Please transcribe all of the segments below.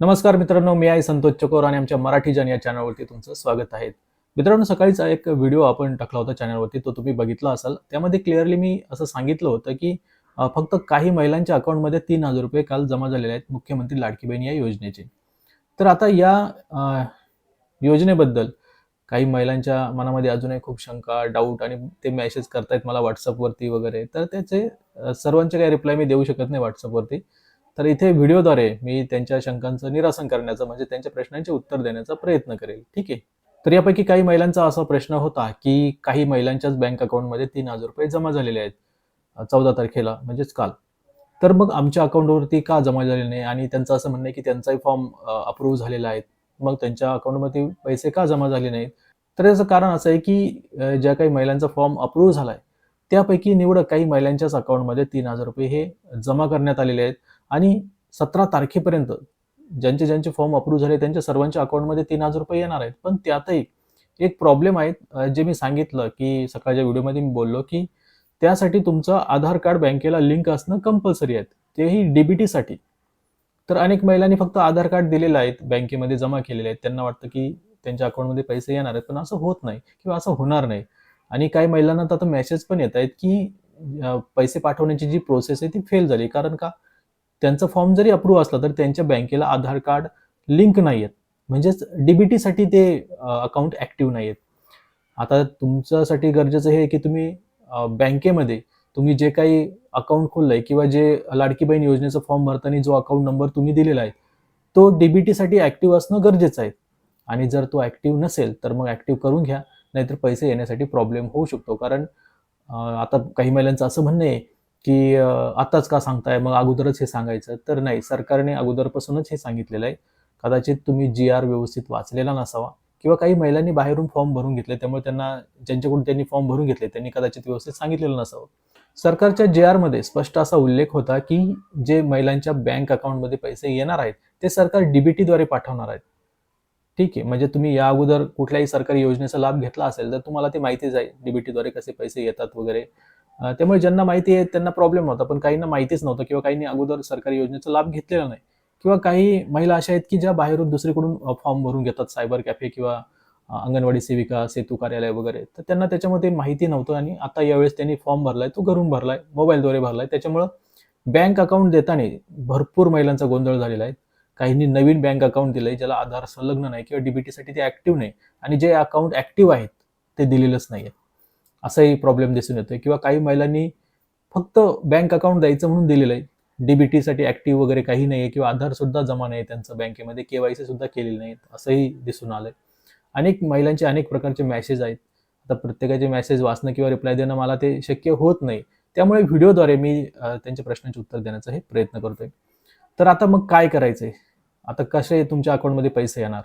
नमस्कार मित्रांनो मी आहे संतोष चकोर आणि आमच्या मराठी जन या चॅनलवरती तुमचं स्वागत आहे. मित्रांनो सकाळीचा एक व्हिडिओ आपण टाकला होता चॅनलवरती तो तुम्ही बघितला असाल. त्यामध्ये क्लिअरली मी असं सांगितलं होतं की फक्त काही महिलांच्या अकाउंटमध्ये तीन हजार रुपये काल जमा झालेले आहेत मुख्यमंत्री लाडकी बहीण या योजनेचे. तर आता या योजनेबद्दल काही महिलांच्या मनामध्ये अजूनही खूप शंका डाऊट आणि ते मेसेज करतायत मला व्हॉट्सअपवरती वगैरे. तर त्याचे सर्वांचे काही रिप्लाय मी देऊ शकत नाही व्हॉट्सअपवरती तर इथे व्हिडिओद्वारे मी त्यांच्या शंकांचं निरासन करण्याचं म्हणजे त्यांच्या प्रश्नांचे उत्तर देण्याचा प्रयत्न करेल. ठीक आहे? तर यापैकी काही महिलांचा असा प्रश्न होता की काही महिलांच्याच बँक अकाउंटमध्ये तीन हजार रुपये जमा झालेले आहेत चौदा तारखेला म्हणजेच काल. तर मग आमच्या अकाउंटवरती का जमा झालेले नाही आणि त्यांचं असं म्हणणं आहे की त्यांचाही फॉर्म अप्रूव्ह झालेला आहे. मग त्यांच्या अकाउंटमध्ये पैसे का जमा झाले नाहीत? तर याचं कारण असं आहे की ज्या काही महिलांचा फॉर्म अप्रूव्ह झाला आहे त्यापैकी निवडक काही महिलांच्याच अकाउंटमध्ये तीन हजार रुपये हे जमा करण्यात आलेले आहेत. आणि सतरा तारखेपर्यंत ज्यांचे ज्यांचे फॉर्म अप्रूव्ह झाले त्यांच्या सर्वांच्या अकाउंटमध्ये तीन हजार रुपये येणार आहेत. पण त्यातही एक प्रॉब्लेम आहे जे मी सांगितलं की सकाळच्या व्हिडिओमध्ये मी बोललो की त्यासाठी तुमचं आधार कार्ड बँकेला लिंक असणं कंपल्सरी आहे. तेही डीबीटीसाठी तर अनेक महिलांनी फक्त आधार कार्ड दिलेलं आहेत बँकेमध्ये जमा केलेले आहेत त्यांना वाटतं की त्यांच्या अकाउंटमध्ये पैसे येणार आहेत पण असं होत नाही किंवा असं होणार नाही. आणि काही महिलांना तर आता मेसेज पण येत आहेत की पैसे पाठवण्याची जी प्रोसेस आहे ती फेल झाली. कारण का? त्यांचा फॉर्म जरी अप्रूव्ह असला तर त्यांच्या बँकेला आधार कार्ड लिंक नाही आहेत म्हणजेच डीबीटीसाठी ते अकाउंट ॲक्टिव्ह नाही आहेत आता तुमच्यासाठी गरजेचं हे आहे की तुम्ही बँकेमध्ये तुम्ही जे काही अकाउंट खोललंय किंवा जे लाडकी बहीण योजनेचा फॉर्म भरताना जो अकाउंट नंबर तुम्ही दिलेला आहे तो डीबीटीसाठी ॲक्टिव्ह असणं गरजेचं आहे. आणि जर तो ॲक्टिव्ह नसेल तर मग ॲक्टिव्ह करून घ्या नाहीतर पैसे येण्यासाठी प्रॉब्लेम होऊ शकतो. कारण आता काही महिलांचं असं म्हणणं आहे की आताच का सांगताय? मग अगोदरच हे सांगायचं तर नाही. सरकारने अगोदरपासूनच हे सांगितलेलं आहे. कदाचित तुम्ही जी आर व्यवस्थित वाचलेला नसावा किंवा काही महिलांनी बाहेरून फॉर्म भरून घेतले त्यामुळे त्यांना ज्यांच्याकडून त्यांनी फॉर्म भरून घेतले त्यांनी कदाचित व्यवस्थित सांगितलेलं नसावं. सरकारच्या जे आरमध्ये स्पष्ट असा उल्लेख होता की जे महिलांच्या बँक अकाउंटमध्ये पैसे येणार आहेत ते सरकार डीबीटीद्वारे पाठवणार आहेत. ठीक आहे. म्हणजे तुम्ही या अगोदर कुठल्याही सरकारी योजनेचा लाभ घेतला असेल तर तुम्हाला ते माहितीच आहे डीबीटीद्वारे कसे पैसे येतात वगैरे. त्यामुळे ज्यांना माहिती आहे त्यांना प्रॉब्लेम नव्हता पण काहींना माहितीच नव्हतं किंवा काहींनी अगोदर सरकारी योजनेचा लाभ घेतलेला नाही. किंवा काही महिला अशा आहेत की ज्या बाहेरून दुसरीकडून फॉर्म भरून घेतात सायबर कॅफे किंवा अंगणवाडी सेविका सेतू कार्यालय वगैरे. तर त्यांना त्याच्यामध्ये माहिती नव्हतं आणि आता यावेळेस त्यांनी फॉर्म भरलाय तो घरून भरलाय मोबाईलद्वारे भरलाय. त्याच्यामुळं बँक अकाउंट देताना भरपूर महिलांचा गोंधळ झालेला आहे. काहींनी नवीन बँक अकाउंट दिलंय ज्याला आधार संलग्न नाही किंवा डीबीटीसाठी ते ऍक्टिव्ह नाही. आणि जे अकाउंट ऍक्टिव्ह आहेत ते दिलेलंच नाहीये. असाही प्रॉब्लेम दिसून येतोय. किंवा काही महिलांनी फक्त बँक अकाउंट द्यायचं म्हणून दिलेलं आहे. डीबीटीसाठी ऍक्टिव्ह वगैरे काही नाही किंवा आधार सुद्धा जमा नाही त्यांचं बँकेमध्ये केवायसी सुद्धा केलेली नाहीत. असंही दिसून आलंय. अनेक महिलांचे अनेक प्रकारचे मेसेज आहेत. आता प्रत्येकाचे मेसेज वाचणं किंवा रिप्लाय देणं मला ते शक्य होत नाही. त्यामुळे व्हिडिओद्वारे मी त्यांच्या प्रश्नांचे उत्तर देण्याचा हे प्रयत्न करतोय. तर आता मग काय करायचंय? आता कसे तुमच्या अकाउंटमध्ये पैसे येणार?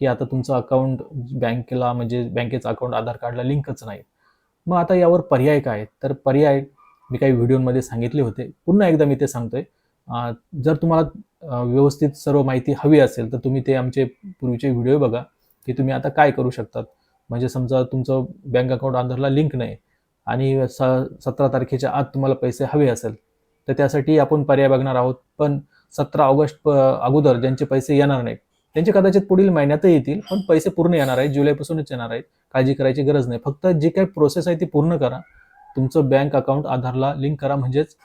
की आता तुमचं अकाउंट बँकेला म्हणजे बँकेचं अकाउंट आधार कार्डला लिंकच नाही. मग आता यावर पर्याय काय आहेत? तर पर्याय मी काही व्हिडिओमध्ये सांगितले होते. पुन्हा एकदा मी ते सांगतोय. जर तुम्हाला व्यवस्थित सर्व माहिती हवी असेल तर तुम्ही ते आमचे पूर्वीचे व्हिडिओ बघा की तुम्ही आता काय करू शकतात. म्हणजे समजा तुमचं बँक अकाउंट आधारला लिंक नाही आणि स सतरा तारखेच्या आत तुम्हाला पैसे हवे असेल तर त्यासाठी आपण पर्याय बघणार आहोत. पण सतरा ऑगस्ट प अगोदर ज्यांचे पैसे येणार नाहीत त्यांचे कदाचित पुढील महिन्यातही येतील पण पैसे पूर्ण येणार आहेत जुलैपासूनच येणार आहेत. काळजी करायची गरज नाही. फक्त जी काही प्रोसेस आहे ती पूर्ण करा. तुमचं बँक अकाउंट आधारला लिंक करा म्हणजेच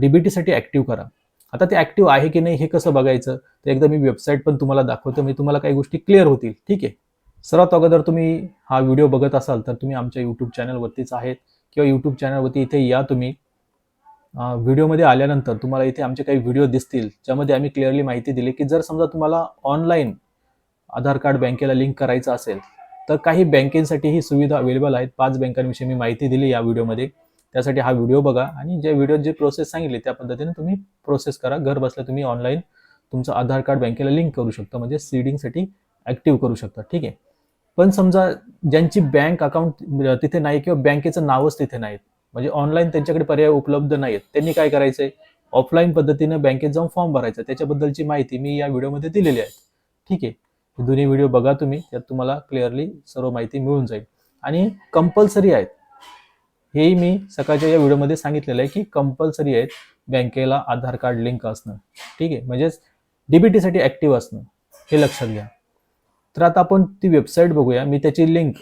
डीबीटीसाठी ॲक्टिव्ह करा. आता ते ॲक्टिव्ह आहे की नाही हे कसं बघायचं? तर एकदा मी वेबसाईट पण तुम्हाला दाखवतो. मी तुम्हाला काही गोष्टी क्लिअर होतील. ठीक आहे? सर्वात अगोदर तुम्ही हा व्हिडिओ बघत असाल तर तुम्ही आमच्या यूट्यूब चॅनलवरतीच आहेत किंवा यूट्यूब चॅनलवरती इथे या तुम्ही. व्हिडिओमध्ये आल्यानंतर तुम्हाला इथे आमचे काही व्हिडिओ दिसतील ज्यामध्ये आम्ही क्लिअरली माहिती दिली की जर समजा तुम्हाला ऑनलाईन आधार कार्ड बँकेला लिंक करायचं असेल तर काही बँकेसाठी ही सुविधा अवेलेबल आहेत. पाच बँकांविषयी मी माहिती दिली या व्हिडिओमध्ये. त्यासाठी हा व्हिडिओ बघा आणि ज्या व्हिडिओत जे प्रोसेस सांगितली त्या पद्धतीने तुम्ही प्रोसेस करा. घर बसल्या तुम्ही ऑनलाईन तुमचं आधार कार्ड बँकेला लिंक करू शकता म्हणजे सीडिंगसाठी ॲक्टिव्ह करू शकता. ठीक आहे? पण समजा ज्यांची बँक अकाउंट तिथे नाही किंवा बँकेचं नावच तिथे नाहीत म्हणजे ऑनलाईन त्यांच्याकडे पर्याय उपलब्ध नाहीत त्यांनी काय करायचंय? ऑफलाईन पद्धतीनं बँकेत जाऊन फॉर्म भरायचा. त्याच्याबद्दलची माहिती मी या व्हिडिओमध्ये दिलेली आहे. ठीक आहे? हे दोन्ही व्हिडिओ बघा तुम्ही. त्यात तुम्हाला क्लिअरली सर्व माहिती मिळून जाईल. आणि कंपल्सरी आहेत. हेही मी सकाळच्या या व्हिडिओमध्ये सांगितलेलं आहे की कंपल्सरी आहेत बँकेला आधार कार्ड लिंक असणं. ठीक आहे? म्हणजेच डीबीटीसाठी ॲक्टिव्ह असणं. हे लक्षात घ्या. तर आता आपण ती वेबसाईट बघूया. मी त्याची लिंक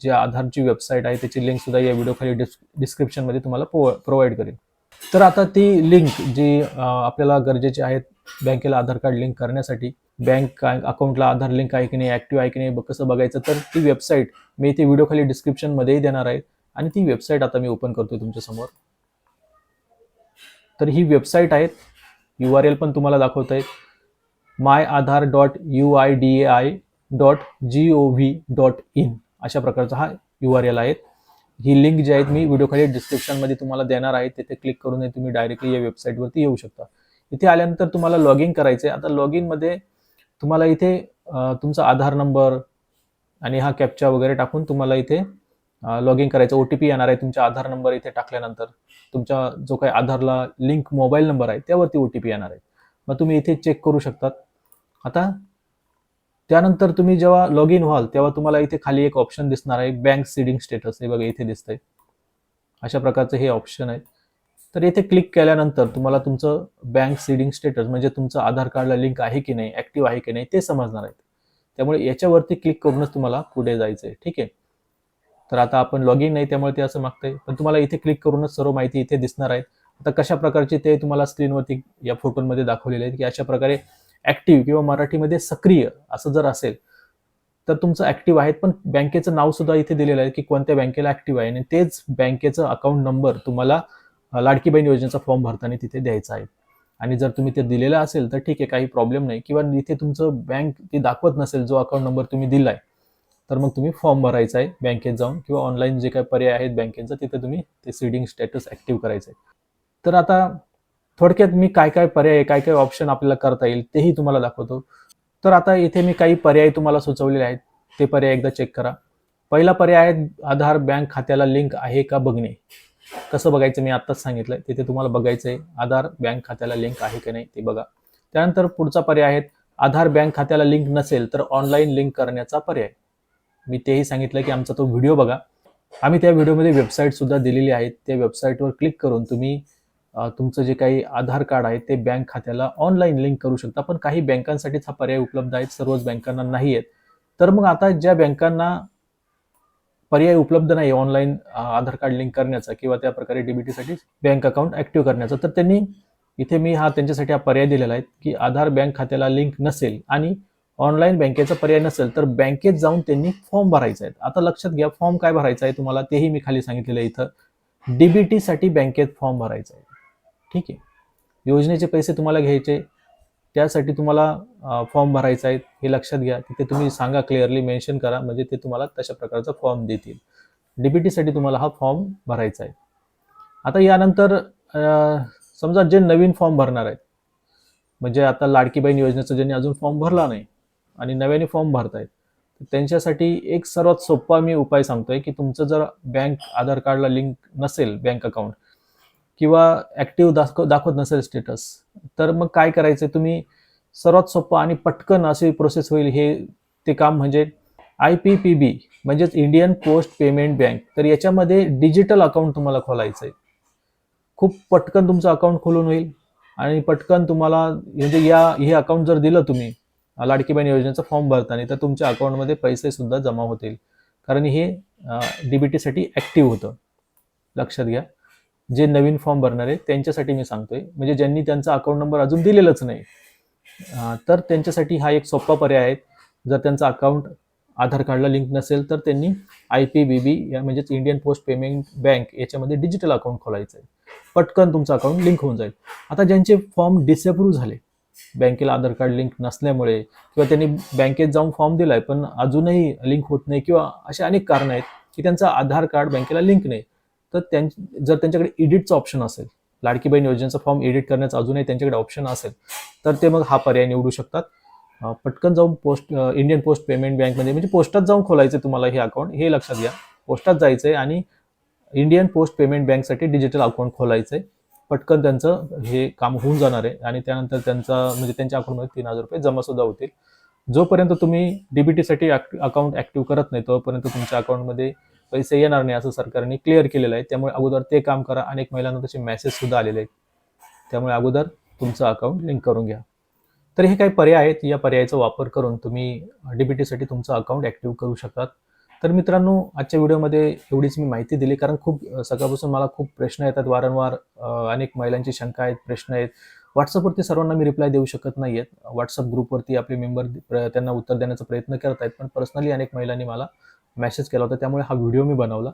जे आधारची वेबसाईट आहे त्याची लिंक सुद्धा या व्हिडिओ खाली डिस् डिस्क्रिप्शनमध्ये तुम्हाला प्रोव्हाइड करेल. तर आता ती लिंक जी आपल्याला गरजेची आहेत बँकेला आधार कार्ड लिंक करण्यासाठी बँक अकाउंटला आधार लिंक आहे की नाही ॲक्टिव्ह आहे की नाही कसं बघायचं तर ती वेबसाईट मी ती व्हिडिओ खाली डिस्क्रिप्शनमध्येही देणार आहे. आणि ती वेबसाईट आता मी ओपन करतो तुमच्यासमोर तर ही वेबसाईट आहे यू आर एल पण तुम्हाला दाखवत आहेत my Aadhaar dot U I D A I dot G O V dot in अशा प्रकारचा हा यू आर एल आहे. ही लिंक जी आहेत मी व्हिडिओ खाली डिस्क्रिप्शनमध्ये तुम्हाला देणार आहे. तिथे क्लिक करून तुम्ही डायरेक्टली या वेबसाईटवरती येऊ शकता. इथे आल्यानंतर तुम्हाला लॉग इन करायचं आहे आता लॉग इनमध्ये तुम्हाला इथे तुमचा आधार नंबर आणि हा कॅप्चा वगैरे टाकून तुम्हाला इथे लॉग इन करायचं. ओ टी पी येणार आहे तुमचा आधार नंबर इथे टाकल्यानंतर. तुमचा जो काही आधारला लिंक मोबाईल नंबर आहे त्यावरती ओ टी पी येणार आहे. मग तुम्ही इथे चेक करू शकतात. आता त्यानंतर तुम्ही जेव्हा लॉग इन व्हाल तेव्हा तुम्हाला इथे खाली एक ऑप्शन दिसणार आहे बँक सीडिंग स्टेटस हे बघा इथे दिसतंय. अशा प्रकारचं हे ऑप्शन आहे. तर इथे क्लिक केल्यानंतर तुम्हाला तुमचं बँक सीडिंग स्टेटस म्हणजे तुमचं आधार कार्डला लिंक आहे की नाही ऍक्टिव्ह आहे की नाही ते समजणार आहेत त्यामुळे याच्यावरती क्लिक करूनच तुम्हाला पुढे जायचं आहे ठीक आहे? तर आता आपण लॉग इन नाही त्यामुळे ते असं मागतंय. पण तुम्हाला इथे क्लिक करूनच सर्व माहिती इथे दिसणार आहे आता कशा प्रकारचे ते तुम्हाला स्क्रीनवरती या फोटोमध्ये दाखवलेले आहेत की अशा प्रकारे ऍक्टिव्ह किंवा मराठीमध्ये सक्रिय असं जर असेल तर तुमचं ऍक्टिव्ह आहेत पण बँकेचं नाव सुद्धा इथे दिलेलं आहे की कोणत्या बँकेला ऍक्टिव्ह आहे आणि तेच बँकेचं अकाउंट नंबर तुम्हाला लाडकी बहीण योजनेचा फॉर्म भरताना तिथे द्यायचा आहे. आणि जर तुम्ही ते दिलेलं असेल तर ठीक आहे काही प्रॉब्लेम नाही. किंवा इथे तुमचं बँक ते दाखवत नसेल जो अकाउंट नंबर तुम्ही दिलाय तर मग तुम्ही फॉर्म भरायचा आहे बँकेत जाऊन किंवा ऑनलाईन जे काही पर्याय आहेत बँकेचं तिथे तुम्ही ते सीडिंग स्टेटस ऍक्टिव्ह करायचं आहे. तर आता थोडक्यात मी काय काय पर्याय काय काय ऑप्शन आपल्याला करता येईल तेही तुम्हाला दाखवतो. तर आता इथे मी काही पर्याय तुम्हाला सुचवलेले आहेत ते पर्याय एकदा चेक करा. पहिला पर्याय आहे आधार बँक खात्याला लिंक आहे का बघणे? कसं बघायचं मी आत्ताच सांगितलंय तिथे तुम्हाला बघायचं आहे आधार बँक खात्याला लिंक आहे की नाही ते बघा. त्यानंतर पुढचा पर्याय आहे आधार बँक खात्याला लिंक नसेल तर ऑनलाईन लिंक करण्याचा पर्याय. मी तेही सांगितलं की आमचा तो व्हिडिओ बघा. आम्ही त्या व्हिडिओमध्ये वेबसाईट सुद्धा दिलेली आहे त्या वेबसाईटवर क्लिक करून तुम्ही तुमचं जे काही आधार कार्ड आहे ते बँक खात्याला ऑनलाईन लिंक करू शकता. पण काही बँकांसाठीच हा पर्याय उपलब्ध आहे सर्वच बँकांना नाही आहेत. तर मग आता ज्या बँकांना पर्याय उपलब्ध नाही ऑनलाईन आधार कार्ड लिंक करण्याचा किंवा त्या प्रकारे डीबीटीसाठी बँक अकाउंट ऍक्टिव्ह करण्याचा तर त्यांनी इथे मी हा त्यांच्यासाठी हा पर्याय दिलेला आहे की आधार बँक खात्याला लिंक नसेल आणि ऑनलाईन बँकेचा पर्याय नसेल तर बँकेत जाऊन त्यांनी फॉर्म भरायचा आहे. आता लक्षात घ्या फॉर्म काय भरायचा आहे तुम्हाला तेही मी खाली सांगितलेलं आहे इथं. डीबीटीसाठी बँकेत फॉर्म भरायचा आहे. ठीक आहे. योजनेचे पैसे तुम्हाला घ्यायचे त्यासाठी तुम्हाला फॉर्म भरायचा आहे हे लक्षात घ्या. तिथे तुम्ही सांगा क्लिअरली मेन्शन करा म्हणजे ते तुम्हाला तशा प्रकारचा फॉर्म देतील. डीबीटीसाठी तुम्हाला हा फॉर्म भरायचा आहे. आता यानंतर समजा जे नवीन फॉर्म भरणार आहेत म्हणजे आता लाडकी बहीण योजनेचा ज्यांनी अजून फॉर्म भरला नाही आणि नव्याने फॉर्म भरतायत तर त्यांच्यासाठी एक सर्वात सोपा मी उपाय सांगतोय की तुमचं जर बँक आधार कार्डला लिंक नसेल बँक अकाउंट किंवा ऍक्टिव्ह दाखव दाखवत नसेल स्टेटस तर मग काय करायचं तुम्ही सर्वात सोपं आणि पटकन अशी प्रोसेस होईल हे ते काम म्हणजे आय पी पी बी म्हणजेच इंडियन पोस्ट पेमेंट बँक तर याच्यामध्ये डिजिटल अकाउंट तुम्हाला खोलायचं आहे खूप पटकन तुमचं अकाउंट खोलून होईल आणि पटकन तुम्हाला म्हणजे या हे अकाउंट जर दिलं तुम्ही लाडकी बहीण योजनेचा फॉर्म भरताना तर तुमच्या अकाउंटमध्ये पैसे सुद्धा जमा होतील. कारण हे डीबीटीसाठी ऍक्टिव्ह होतं. लक्षात घ्या. जे नवीन फॉर्म भरणार आहे त्यांच्यासाठी मी सांगतोय. म्हणजे ज्यांनी त्यांचा अकाउंट नंबर अजून दिलेलाच नाही तर त्यांच्यासाठी हा एक सोपा पर्याय आहे. जर त्यांचा अकाउंट आधार कार्डला लिंक नसेल तर त्यांनी आय पी बी बी या म्हणजेच इंडियन पोस्ट पेमेंट बँक याच्यामध्ये डिजिटल अकाउंट खोलायचं आहे. पटकन तुमचं अकाउंट लिंक होऊन जाईल. आता ज्यांचे फॉर्म डिसअप्रूव्ह झाले बँकेला आधार कार्ड लिंक नसल्यामुळे किंवा त्यांनी बँकेत जाऊन फॉर्म दिलाय पण अजूनही लिंक होत नाही किंवा असे अनेक कारण आहेत की त्यांचं आधार कार्ड बँकेला लिंक नाही. तर त्यां जर त्यांच्याकडे एडिटचं ऑप्शन असेल लाडकी बहीण योजनेचा फॉर्म एडिट करण्याचा अजूनही त्यांच्याकडे ऑप्शन असेल तर ते मग हा पर्याय निवडू शकतात. पटकन जाऊन पोस्ट इंडियन पोस्ट पेमेंट बँकमध्ये म्हणजे पोस्टात जाऊन खोलायचं तुम्हाला हे अकाउंट हे लक्षात घ्या. पोस्टात जायचंय आणि इंडियन पोस्ट पेमेंट बँकसाठी डिजिटल अकाउंट खोलायचंय. पटकन त्यांचं हे काम होऊन जाणार आहे आणि त्यानंतर त्यांचा म्हणजे त्यांच्या अकाउंटमध्ये तीन हजार रुपये जमा सुद्धा होतील. जोपर्यंत तुम्ही डीबीटीसाठी अकाउंट ऍक्टिव्ह करत नाही तोपर्यंत तुमच्या अकाउंटमध्ये पैसे येणार नाही असं सरकारने क्लिअर केलेलं आहे. त्यामुळे अगोदर ते काम करा. अनेक महिलांना तसे मेसेज सुद्धा आलेले आहेत. त्यामुळे अगोदर तुमचं अकाउंट लिंक करून घ्या. तर हे काही पर्याय आहेत. या पर्यायाचा वापर करून तुम्ही डीबीटीसाठी तुमचं अकाउंट ॲक्टिव्ह करू शकतात. तर मित्रांनो आजच्या व्हिडिओमध्ये एवढीच मी माहिती दिली कारण खूप सकाळपासून मला खूप प्रश्न येतात. वारंवार अनेक महिलांची शंका आहेत प्रश्न आहेत. व्हॉट्सअपवरती सर्वांना मी रिप्लाय देऊ शकत नाही आहेत व्हॉट्सअप ग्रुपवरती आपले मेंबर त्यांना उत्तर देण्याचा प्रयत्न करत आहेत पण पर्सनली अनेक महिलांनी मला मेसेज केला होता त्यामुळे हा व्हिडिओ मी बनवला.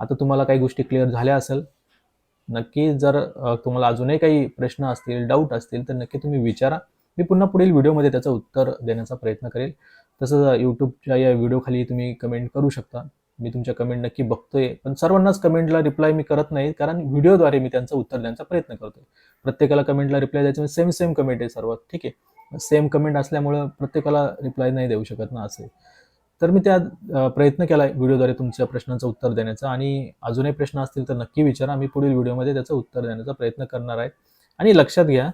आता तुम्हाला काही गोष्टी क्लिअर झाल्या असेल नक्की जर तुम्हाला अजूनही काही प्रश्न असतील डाऊट असतील तर नक्की तुम्ही विचारा. मी पुन्हा पुढील व्हिडिओमध्ये त्याचं उत्तर देण्याचा प्रयत्न करेल. तसंच यूट्यूबच्या या व्हिडिओखाली तुम्ही कमेंट करू शकता. मी तुमच्या कमेंट नक्की बघतोय पण सर्वांनाच कमेंटला रिप्लाय मी करत नाही कारण व्हिडिओद्वारे मी त्यांचं उत्तर देण्याचा प्रयत्न करतोय. प्रत्येकाला कमेंटला रिप्लाय द्यायचं सेम सेम कमेंट आहे सर्वात ठीक आहे? सेम कमेंट असल्यामुळं प्रत्येकाला रिप्लाय नाही देऊ शकत ना असे. तर मी त्या प्रयत्न केला आहे व्हिडिओद्वारे तुमच्या प्रश्नांचं उत्तर देण्याचा आणि अजूनही प्रश्न असतील तर नक्की विचारा. मी पुढील व्हिडिओमध्ये त्याचं उत्तर देण्याचा प्रयत्न करणार आहे. आणि लक्षात घ्या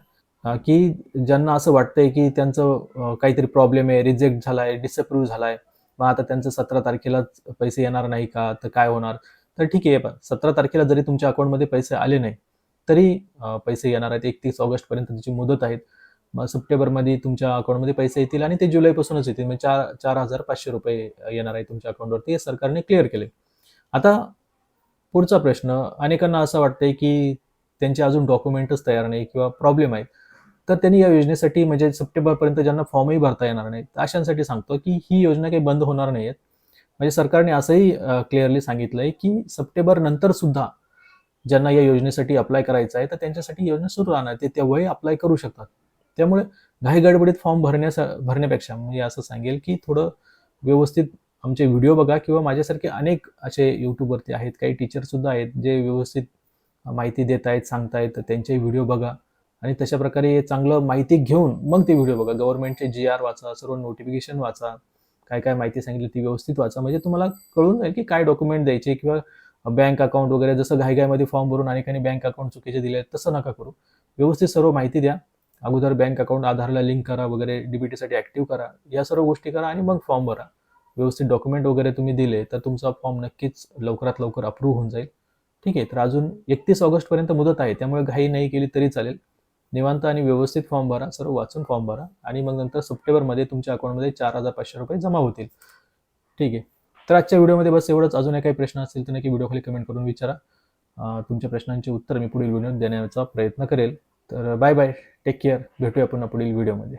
की ज्यांना असं वाटतंय की त्यांचं काहीतरी प्रॉब्लेम आहे रिजेक्ट झाला आहे डिसअप्रूव्ह झाला आहे मग आता त्यांचं सतरा तारखेलाच पैसे येणार नाही का? तर काय होणार? तर ठीक आहे पण सतरा तारखेला जरी तुमच्या अकाउंटमध्ये पैसे आले नाही तरी पैसे येणार आहेत. एकतीस ऑगस्टपर्यंत त्याची मुदत आहेत. सप्टेंबरमध्ये तुमच्या अकाउंटमध्ये पैसे येतील आणि ते जुलैपासूनच येतील. म्हणजे चार चार हजार पाचशे रुपये येणार आहे तुमच्या अकाउंटवरती हे सरकारने क्लिअर केले आता पुढचा प्रश्न अनेकांना असं वाटतंय की त्यांचे अजून डॉक्युमेंटच तयार नाही किंवा प्रॉब्लेम आहे तर त्यांनी या योजनेसाठी म्हणजे सप्टेंबरपर्यंत ज्यांना फॉर्मही भरता येणार नाही अशांसाठी सांगतो की ही योजना काही बंद होणार नाही आहेत म्हणजे सरकारने असंही क्लिअरली सांगितलंय की सप्टेंबर नंतर सुद्धा ज्यांना या योजनेसाठी अप्लाय करायचं आहे तर त्यांच्यासाठी योजना सुरू राहणार. ते तेव्हाही अप्लाय करू शकतात. त्यामुळे घाई गडबडीत फॉर्म भरण्यासा भरण्यापेक्षा मी असं सांगेल की थोडं व्यवस्थित आमचे व्हिडिओ बघा किंवा माझ्यासारखे अनेक असे यूट्यूबवरती आहेत काही टीचरसुद्धा आहेत जे व्यवस्थित माहिती देत आहेत सांगतायत तर त्यांचे व्हिडिओ बघा आणि तशा प्रकारे चांगलं माहिती घेऊन मग ते व्हिडिओ बघा. गव्हर्नमेंटचे जी आर वाचा सर्व नोटिफिकेशन वाचा काय काय माहिती सांगितली ती व्यवस्थित वाचा. म्हणजे तुम्हाला कळून जाईल की काय डॉक्युमेंट द्यायचे किंवा बँक अकाउंट वगैरे जसं घाईघाईमध्ये फॉर्म भरून अनेकांनी बँक अकाउंट चुकीचे दिले आहेत तसं नका करू. व्यवस्थित सर्व माहिती द्या. अगोदर बँक अकाउंट आधारला लिंक करा वगैरे डीबीटीसाठी ॲक्टिव्ह करा या सर्व गोष्टी करा आणि मग फॉर्म भरा. व्यवस्थित डॉक्युमेंट वगैरे तुम्ही दिले तर तुमचा फॉर्म नक्कीच लवकरात लवकर अप्रूव्ह होऊन जाईल. ठीक आहे तर अजून एकतीस ऑगस्टपर्यंत मुदत आहे त्यामुळे घाई नाही केली तरी चालेल. निवांत आणि व्यवस्थित फॉर्म भरा सर्व वाचून फॉर्म भरा आणि मग नंतर सप्टेंबरमध्ये तुमच्या अकाउंटमध्ये चार हजार पाचशे रुपये जमा होतील. ठीक आहे तर आजच्या व्हिडिओमध्ये बस एवढंच. अजून काही प्रश्न असतील तर नक्की व्हिडिओ खाली कमेंट करून विचारा. तुमच्या प्रश्नांचे उत्तर मी पुढील व्हिडिओ देण्याचा प्रयत्न करेल. तर बाय बाय. टेक केअर भेटूया पुन्हा पुढील व्हिडिओमध्ये